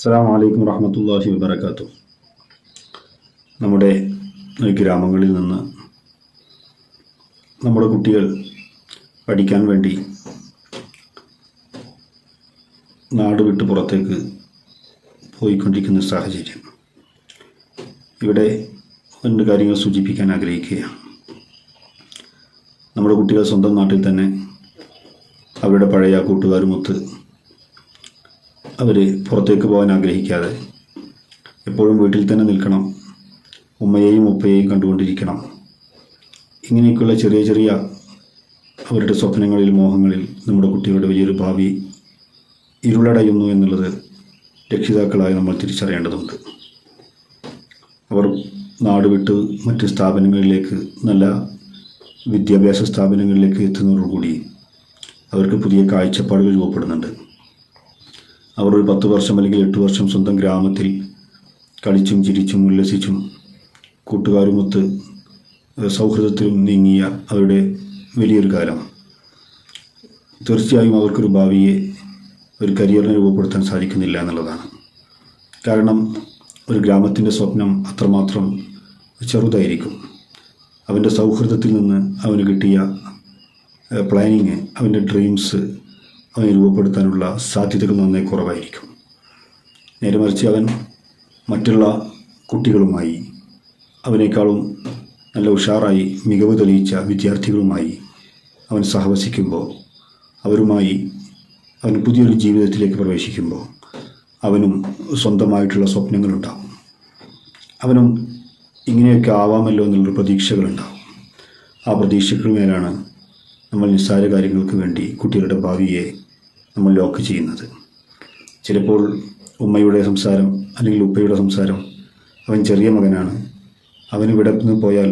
അസ്സാം വലൈക്കും വറഹമത്തല്ലാഹി വബർക്കാത്തു നമ്മുടെ ഗ്രാമങ്ങളിൽ നിന്ന് നമ്മുടെ കുട്ടികൾ പഠിക്കാൻ വേണ്ടി നാട് വിട്ട് പുറത്തേക്ക് പോയിക്കൊണ്ടിരിക്കുന്ന സാഹചര്യം. ഇവിടെ രണ്ട് കാര്യങ്ങൾ സൂചിപ്പിക്കാൻ ആഗ്രഹിക്കുകയാണ്. നമ്മുടെ കുട്ടികൾ സ്വന്തം നാട്ടിൽ തന്നെ അവരുടെ പഴയ കൂട്ടുകാരുമൊത്ത് അവർ പുറത്തേക്ക് പോകാൻ ആഗ്രഹിക്കാതെ എപ്പോഴും വീട്ടിൽ തന്നെ നിൽക്കണം. ഉമ്മയെയും ഉപ്പയെയും കണ്ടുകൊണ്ടിരിക്കണം. ഇങ്ങനെയൊക്കെയുള്ള ചെറിയ ചെറിയ അവരുടെ സ്വപ്നങ്ങളിൽ മോഹങ്ങളിൽ നമ്മുടെ കുട്ടികളുടെ വലിയൊരു ഭാവി ഇരുളടയുന്നു എന്നുള്ളത് രക്ഷിതാക്കളായി നമ്മൾ തിരിച്ചറിയേണ്ടതുണ്ട്. അവർ നാട് വിട്ട് മറ്റ് സ്ഥാപനങ്ങളിലേക്ക് നല്ല വിദ്യാഭ്യാസ സ്ഥാപനങ്ങളിലേക്ക് എത്തുന്നതോടുകൂടി അവർക്ക് പുതിയ കാഴ്ചപ്പാടുകൾ രൂപപ്പെടുന്നുണ്ട്. അവർ ഒരു പത്ത് വർഷം അല്ലെങ്കിൽ എട്ട് വർഷം സ്വന്തം ഗ്രാമത്തിൽ കളിച്ചും ചിരിച്ചും ഉല്ലസിച്ചും കൂട്ടുകാരുമൊത്ത് സൗഹൃദത്തിലും നീങ്ങിയ അവരുടെ വലിയൊരു കാലം. തീർച്ചയായും അവർക്കൊരു ഭാവിയെ ഒരു കരിയറിനെ രൂപപ്പെടുത്താൻ സാധിക്കുന്നില്ല എന്നുള്ളതാണ്. കാരണം ഒരു ഗ്രാമത്തിന്റെ സ്വപ്നം അത്രമാത്രം ചെറുതായിരിക്കും. അവന്റെ സൗഹൃദത്തിൽ നിന്ന് അവന് കിട്ടിയ പ്ലാനിങ് അവന്റെ ഡ്രീംസ് അവനെ രൂപപ്പെടുത്താനുള്ള സാധ്യതകൾ നന്നേ കുറവായിരിക്കും. നേരെ മറിച്ച് അവൻ മറ്റുള്ള കുട്ടികളുമായി അവനേക്കാളും നല്ല ഉഷാറായി മികവ് തെളിയിച്ച വിദ്യാർത്ഥികളുമായി അവൻ സഹവസിക്കുമ്പോൾ അവരുമായി അവൻ പുതിയൊരു ജീവിതത്തിലേക്ക് പ്രവേശിക്കുമ്പോൾ അവനും സ്വന്തമായിട്ടുള്ള സ്വപ്നങ്ങളുണ്ടാകും അവനും ഇങ്ങനെയൊക്കെ ആവാമല്ലോ എന്നുള്ള പ്രതീക്ഷകളുണ്ടാവും. ആ പ്രതീക്ഷകൾ മേലാണ് നമ്മൾ നിസ്സാര കാര്യങ്ങൾക്ക് വേണ്ടി കുട്ടികളുടെ ഭാവിയെ നമ്മൾ ലോക്ക് ചെയ്യുന്നത്. ചിലപ്പോൾ ഉമ്മയുടെ സംസാരം അല്ലെങ്കിൽ ഉപ്പയുടെ സംസാരം അവൻ ചെറിയ മകനാണ്. അവൻ ഇവിടെ നിന്ന് പോയാൽ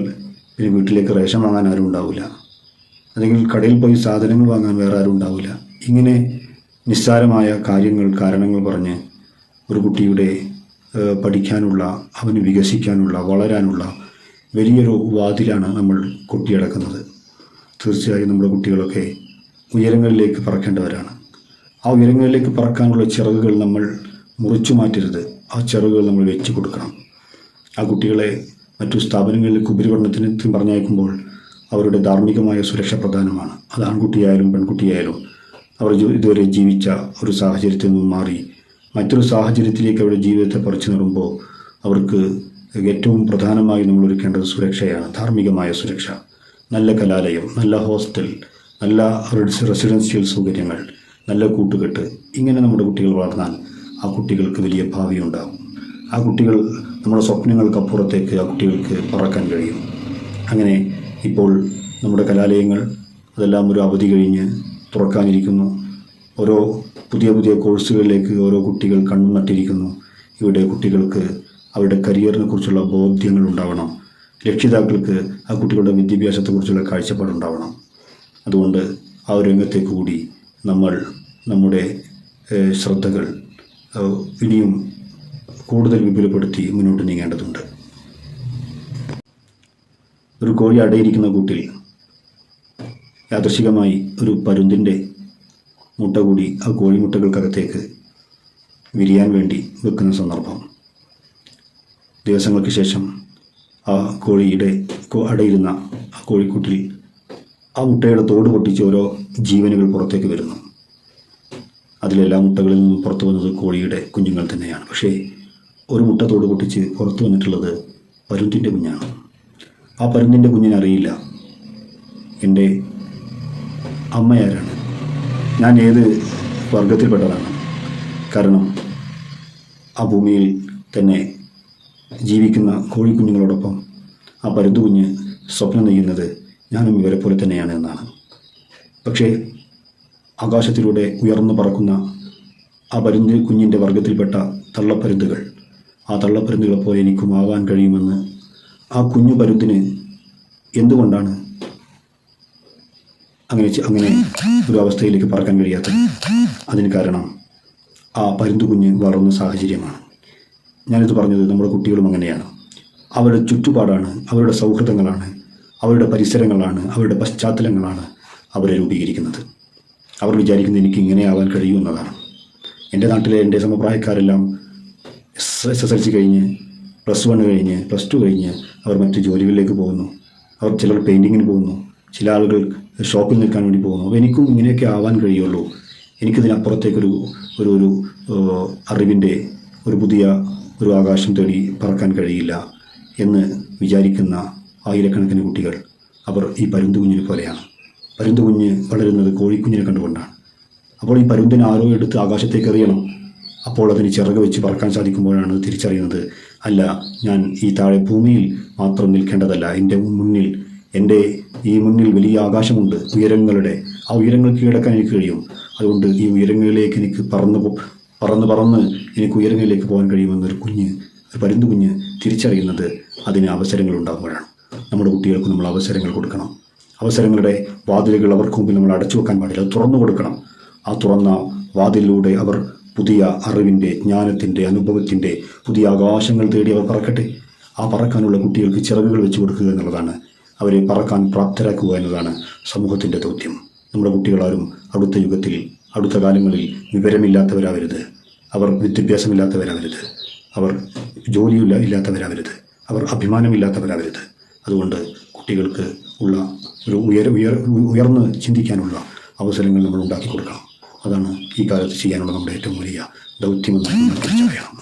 പിന്നെ വീട്ടിലേക്ക് റേഷൻ വാങ്ങാൻ ആരും ഉണ്ടാവില്ല. അല്ലെങ്കിൽ കടയിൽ പോയി സാധനങ്ങൾ വാങ്ങാൻ വേറെ ആരും ഉണ്ടാവില്ല. ഇങ്ങനെ നിസ്സാരമായ കാര്യങ്ങൾ കാരണങ്ങൾ പറഞ്ഞ് ഒരു കുട്ടിയുടെ പഠിക്കാനുള്ള അവന് വികസിക്കാനുള്ള വളരാനുള്ള വലിയൊരു വാതിലാണ് നമ്മൾ കൊട്ടിയടക്കുന്നത്. തീർച്ചയായും നമ്മുടെ കുട്ടികളൊക്കെ ഉയരങ്ങളിലേക്ക് പറക്കേണ്ടവരാണ്. ആ ഉയരങ്ങളിലേക്ക് പറക്കാനുള്ള ചിറകുകൾ നമ്മൾ മുറിച്ചു മാറ്റരുത്. ആ ചിറകുകൾ നമ്മൾ വെച്ചു കൊടുക്കണം. ആ കുട്ടികളെ മറ്റു സ്ഥാപനങ്ങളിലേക്ക് ഉപരിപഠനത്തിന് പറഞ്ഞയക്കുമ്പോൾ അവരുടെ ധാർമ്മികമായ സുരക്ഷ പ്രധാനമാണ്. അത് ആൺകുട്ടിയായാലും പെൺകുട്ടിയായാലും അവർ ഇതുവരെ ജീവിച്ച ഒരു സാഹചര്യത്തിൽ നിന്നും മാറി മറ്റൊരു സാഹചര്യത്തിലേക്ക് അവരുടെ ജീവിതത്തെ പറിച്ചു നടുമ്പോൾ അവർക്ക് ഏറ്റവും പ്രധാനമായി നമ്മൾ ഒരുക്കേണ്ടത് സുരക്ഷയാണ് ധാർമ്മികമായ സുരക്ഷ. നല്ല കലാലയം നല്ല ഹോസ്റ്റൽ നല്ല റെസിഡൻഷ്യൽ സൗകര്യങ്ങൾ നല്ല കൂട്ടുകെട്ട് ഇങ്ങനെ നമ്മുടെ കുട്ടികൾ വളർന്നാൽ ആ കുട്ടികൾക്ക് വലിയ ഭാവി ഉണ്ടാകും ആ കുട്ടികൾ നമ്മുടെ സ്വപ്നങ്ങൾക്കപ്പുറത്തേക്ക് ആ കുട്ടികൾക്ക് പറക്കാൻ കഴിയും. അങ്ങനെ ഇപ്പോൾ നമ്മുടെ കലാലയങ്ങൾ അതെല്ലാം ഒരു അവധി കഴിഞ്ഞ് തുറക്കാനിരിക്കുന്നു. ഓരോ പുതിയ പുതിയ കോഴ്സുകളിലേക്ക് ഓരോ കുട്ടികൾ കണ്ണു നട്ടിരിക്കുന്നു. ഇവിടെ കുട്ടികൾക്ക് അവരുടെ കരിയറിനെ കുറിച്ചുള്ള ബോധ്യങ്ങൾ ഉണ്ടാവണം. രക്ഷിതാക്കൾക്ക് ആ കുട്ടികളുടെ വിദ്യാഭ്യാസത്തെക്കുറിച്ചുള്ള കാഴ്ചപ്പാടുണ്ടാവണം. അതുകൊണ്ട് ആ ഒരു രംഗത്തേക്ക് കൂടി നമ്മൾ നമ്മുടെ ശ്രദ്ധകൾ ഇനിയും കൂടുതൽ വിപുലപ്പെടുത്തി മുന്നോട്ട് നീങ്ങേണ്ടതുണ്ട്. ഒരു കോഴി അടയിരിക്കുന്ന കൂട്ടിൽ യാദൃശികമായി ഒരു പരുന്തിന്റെ മുട്ട കൂടി ആ കോഴിമുട്ടകൾക്കകത്തേക്ക് വിരിയാൻ വേണ്ടി വെക്കുന്ന സന്ദർഭം. ദിവസങ്ങൾക്ക് ശേഷം ആ കോഴിയുടെ അടയിരുന്ന ആ കോഴിക്കുട്ടിൽ ആ മുട്ടയുടെ തോട് പൊട്ടിച്ച് ഓരോ ജീവനുകൾ പുറത്തേക്ക് വരുന്നു. അതിലെല്ലാ മുട്ടകളിൽ നിന്നും പുറത്തു വന്നത് കോഴിയുടെ കുഞ്ഞുങ്ങൾ തന്നെയാണ്. പക്ഷേ ഒരു മുട്ട തോട് പൊട്ടിച്ച് പുറത്തു വന്നിട്ടുള്ളത് പരുന്തിന്റെ കുഞ്ഞാണ്. ആ പരുന്തിന്റെ കുഞ്ഞിനെ അറിയില്ല. എന്റെ അമ്മയാരാണ് ഞാൻ ഏത് വർഗത്തിൽപ്പെട്ടതാണ് കാരണം ആ ഭൂമിയിൽ തന്നെ ജീവിക്കുന്ന കോഴിക്കുഞ്ഞുങ്ങളോടൊപ്പം ആ പരുന്തു കുഞ്ഞ് സ്വപ്നം നെയ്യുന്നത് ഞാനും ഇവരെ പോലെ തന്നെയാണ് എന്നാണ്. പക്ഷേ ആകാശത്തിലൂടെ ഉയർന്നു പറക്കുന്ന ആ പരുന്ത് കുഞ്ഞിന്റെ വർഗത്തിൽപ്പെട്ട തള്ളപ്പരുന്തുകൾ ആ തള്ളപ്പരുന്തുകളെ പോലെ എനിക്കും ആകാൻ കഴിയുമെന്ന് ആ കുഞ്ഞു പരുന്തിന് എന്തുകൊണ്ടാണ് അങ്ങനെ അങ്ങനെ ഒരു അവസ്ഥയിലേക്ക് പറക്കാൻ കഴിയാത്തത്? അതിന് കാരണം ആ പരുന്തു കുഞ്ഞ് വളർന്ന സാഹചര്യമാണ്. ഞാനിത് പറഞ്ഞത് നമ്മുടെ കുട്ടികളും അങ്ങനെയാണ്. അവരുടെ ചുറ്റുപാടാണ് അവരുടെ സൗഹൃദങ്ങളാണ് അവരുടെ പരിസരങ്ങളാണ് അവരുടെ പശ്ചാത്തലങ്ങളാണ് അവരെ രൂപീകരിക്കുന്നത്. അവർ വിചാരിക്കുന്നത് എനിക്ക് ഇങ്ങനെ ആവാൻ കഴിയുമെന്നതാണ് എന്റെ നാട്ടിലെ എന്റെ സമപ്രായക്കാരെല്ലാം എസ് എസ് എൽ സി കഴിഞ്ഞ് പ്ലസ് വൺ കഴിഞ്ഞ് പ്ലസ് ടു കഴിഞ്ഞ് അവർ മറ്റ് ജോലികളിലേക്ക് പോകുന്നു. അവർ ചിലർ പെയിന്റിങ്ങിന് പോകുന്നു. ചില ആളുകൾ ഷോപ്പിൽ നിൽക്കാൻ വേണ്ടി പോകുന്നു. അപ്പോൾ എനിക്കും ഇങ്ങനെയൊക്കെ ആവാൻ കഴിയുള്ളൂ. എനിക്കിതിനപ്പുറത്തേക്കൊരു ഒരു ഒരു അറിവിന്റെ ഒരു പുതിയ ഒരു ആകാശം തേടി പറക്കാൻ കഴിയില്ല എന്ന് വിചാരിക്കുന്ന ആയിരക്കണക്കിന് കുട്ടികൾ അവർ ഈ പരുന്തുകുഞ്ഞിനെ പോലെയാണ്. പരുന്തു കുഞ്ഞ് വളരുന്നത് കോഴിക്കുഞ്ഞിനെ കണ്ടുകൊണ്ടാണ്. അപ്പോൾ ഈ പരുന്തിനെ ആരോ എടുത്ത് ആകാശത്തേക്ക് എറിയണം. അപ്പോൾ അതിന് ചിറക് വെച്ച് പറക്കാൻ സാധിക്കുമ്പോഴാണ് തിരിച്ചറിയുന്നത് അല്ല ഞാൻ ഈ താഴെ ഭൂമിയിൽ മാത്രം നിൽക്കേണ്ടതല്ല. എന്റെ മുന്നിൽ എന്റെ ഈ മുന്നിൽ വലിയ ആകാശമുണ്ട്. ഉയരങ്ങളുടെ ആ ഉയരങ്ങൾ കീഴടക്കാൻ എനിക്ക് കഴിയും. അതുകൊണ്ട് ഈ ഉയരങ്ങളിലേക്ക് എനിക്ക് പറന്ന് പറന്ന് പറന്ന് എനിക്ക് ഉയരങ്ങളിലേക്ക് പോകാൻ കഴിയുമെന്നൊരു കുഞ്ഞ് ഒരു പരുന്തു കുഞ്ഞ് തിരിച്ചറിയുന്നത് അതിന് അവസരങ്ങൾ ഉണ്ടാകുമ്പോഴാണ്. നമ്മുടെ കുട്ടികൾക്ക് നമ്മൾ അവസരങ്ങൾ കൊടുക്കണം. അവസരങ്ങളുടെ വാതിലുകൾ അവർക്ക് മുമ്പിൽ നമ്മൾ അടച്ചു വെക്കാൻ പാടില്ല. തുറന്നു കൊടുക്കണം. ആ തുറന്ന വാതിലിലൂടെ അവർ പുതിയ അറിവിന്റെ ജ്ഞാനത്തിന്റെ അനുഭവത്തിന്റെ പുതിയ ആകാശങ്ങൾ തേടി അവർ പറക്കട്ടെ. ആ പറക്കാനുള്ള കുട്ടികൾക്ക് ചിറകുകൾ വെച്ച് കൊടുക്കുക എന്നുള്ളതാണ് അവരെ പറക്കാൻ പ്രാപ്തരാക്കുക എന്നതാണ് സമൂഹത്തിന്റെ ദൗത്യം. നമ്മുടെ കുട്ടികളാരും അടുത്ത യുഗത്തിൽ അടുത്ത കാലങ്ങളിൽ വിവരമില്ലാത്തവരാവരുത്. അവർ വിദ്യാഭ്യാസമില്ലാത്തവരാവരുത്. അവർ ജോലിയില്ല ഇല്ലാത്തവരാവരുത്. അവർ അഭിമാനമില്ലാത്തവരാവരുത്. അതുകൊണ്ട് കുട്ടികൾക്ക് ഉള്ള ഒരു ഉയർ ഉയർ ഉയർന്ന് ചിന്തിക്കാനുള്ള അവസരങ്ങൾ നമ്മൾ ഉണ്ടാക്കി കൊടുക്കണം. അതാണ് ഈ കാലത്ത് ചെയ്യാനുള്ള നമ്മുടെ ഏറ്റവും വലിയ ദൗത്യമെന്ന് നമ്മൾ തിരിച്ചറിയണം